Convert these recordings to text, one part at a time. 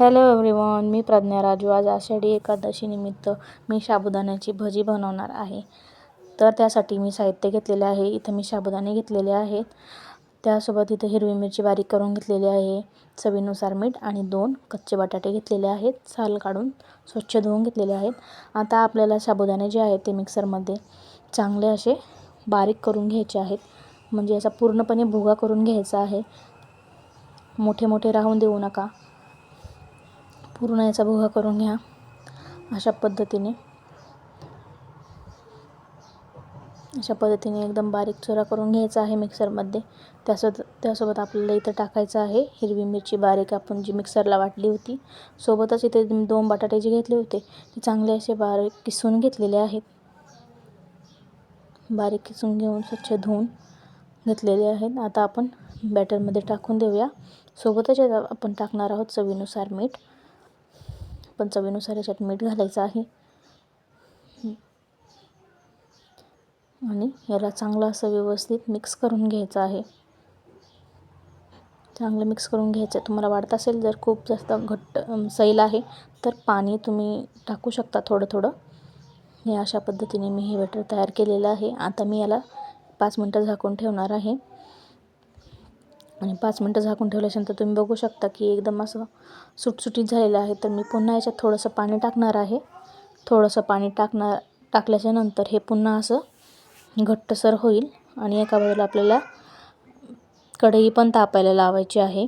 Hello everyone मी प्रज्ञा राजू. आज आषाढी एकादशीनिमित्त मी साबुदाण्याची भजी बनवणार आहे. तर त्यासाठी मी साहित्य घेतलेले आहे. इथं मी साबुदाणे घेतलेले आहेत. त्यासोबत इथं हिरवी मिरची बारीक करून घेतलेली आहे. चवीनुसार मीठ आणि दोन कच्चे बटाटे घेतलेले आहेत. साल काढून स्वच्छ धुवून घेतलेले आहेत. आता आपल्याला साबुदाणे जे आहेत ते मिक्सरमध्ये चांगले असे बारीक करून घ्यायचे आहेत. म्हणजे याचा पूर्णपणे भुगा करून घ्यायचा आहे. मोठे मोठे राहून देऊ नका. पूर्ण याचा भुगा करून घ्या अशा पद्धतीने. अशा पद्धतीने एकदम बारीक चुरा करून घ्यायचा आहे मिक्सरमध्ये. त्यासोबत त्यासोबत आपल्याला इथं टाकायचं आहे हिरवी मिरची बारीक आपण जी मिक्सरला वाटली होती. सोबतच इथे दोन बटाटे जे घेतले होते ते चांगले असे बारीक किसून घेतलेले आहेत. बारीक किसून घेऊन स्वच्छ धुवून घेतलेले आहेत. आता आपण बॅटरमध्ये टाकून देऊया. सोबतच आपण टाकणार आहोत चवीनुसार मीठ. पण चवीनुसार याच्यात मीठ घालायचं आहे. आणि याला चांगलं असं व्यवस्थित मिक्स करून घ्यायचं आहे. चांगलं मिक्स करून घ्यायचं तुम्हाला वाटत असेल जर खूप जास्त घट्ट सैल आहे तर पाणी तुम्ही टाकू शकता थोडं थोडं. हे अशा पद्धतीने मी हे बेटर तयार केलेलं आहे. आता मी याला पाच मिनटं झाकून ठेवणार आहे. आणि पाच मिनटं झाकून ठेवल्याच्यानंतर तुम्ही बघू शकता की एकदम असं सुटसुटीत झालेलं आहे. तर मी पुन्हा याच्यात थोडंसं पाणी टाकणार आहे. थोडंसं पाणी टाकणार टाकल्याच्यानंतर हे पुन्हा असं घट्टसर होईल आणि एका बाजूला आपल्याला कढई पण तापायला लावायची आहे.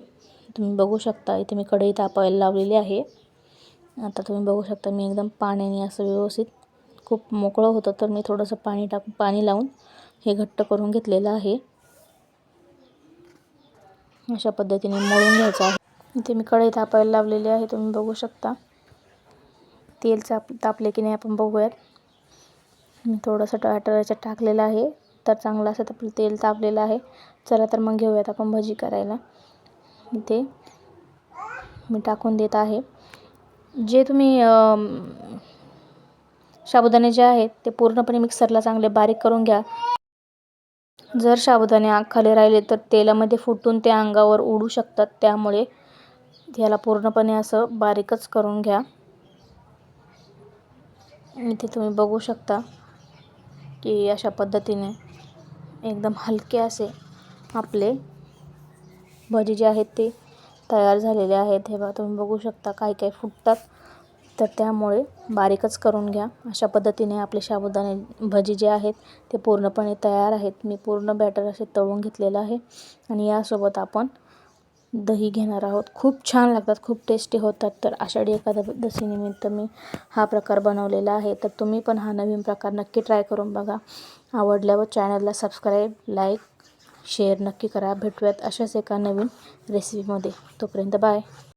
तुम्ही बघू शकता इथे मी कढई तापायला लावलेली आहे. आता तुम्ही बघू शकता मी एकदम पाण्याने असं व्यवस्थित खूप मोकळं होतं तर मी थोडंसं पाणी टाकून पाणी लावून हे घट्ट करून घेतलेलं आहे. अशा पद्धतीने मळून घ्यायचं आहे. इथे मी कढई तापायला लावलेली आहे तुम्ही बघू शकता. तेल चाप तापले की नाही आपण बघूयात. मी थोडंसं टाटराच्या टाकलेलं आहे तर चांगलं असं आपलं तेल तापलेलं आहे. चला तर मग घेऊयात आपण भजी करायला. इथे मी टाकून देत आहे. जे तुम्ही साबुदाणे जे आहेत ते पूर्णपणे मिक्सरला चांगले बारीक करून घ्या. जर साबुदाणे खाली राहिले तर तेलामध्ये फुटून ते अंगावर उडू शकतात. त्यामुळे याला पूर्णपणे असं बारीकच करून घ्या. इथे तुम्ही बघू शकता की अशा पद्धतीने एकदम हलके असे आपले भजी जे आहेत ते तयार झालेले आहेत. हे बघा तुम्ही बघू शकता काही काही फुटतात. तर त्यामुळे बारीकच करून घ्या. अशा पद्धतीने आपले साबुदाणे भजी जे आहेत ते पूर्णपणे तयार आहेत. मी पूर्ण बॅटर असे तळून घेतलेलं आहे आणि यासोबत आपण दही घेणार आहोत. खूप छान लागतात खूप टेस्टी होतात. तर आषाढी एकादशीनिमित्त मी हा प्रकार बनवलेला आहे. तर तुम्ही पण हा नवीन प्रकार नक्की ट्राय करून बघा. आवडल्यावर चॅनलला सबस्क्राईब लाईक शेअर नक्की करा. भेटूयात अशाच एका नवीन रेसिपीमध्ये तोपर्यंत बाय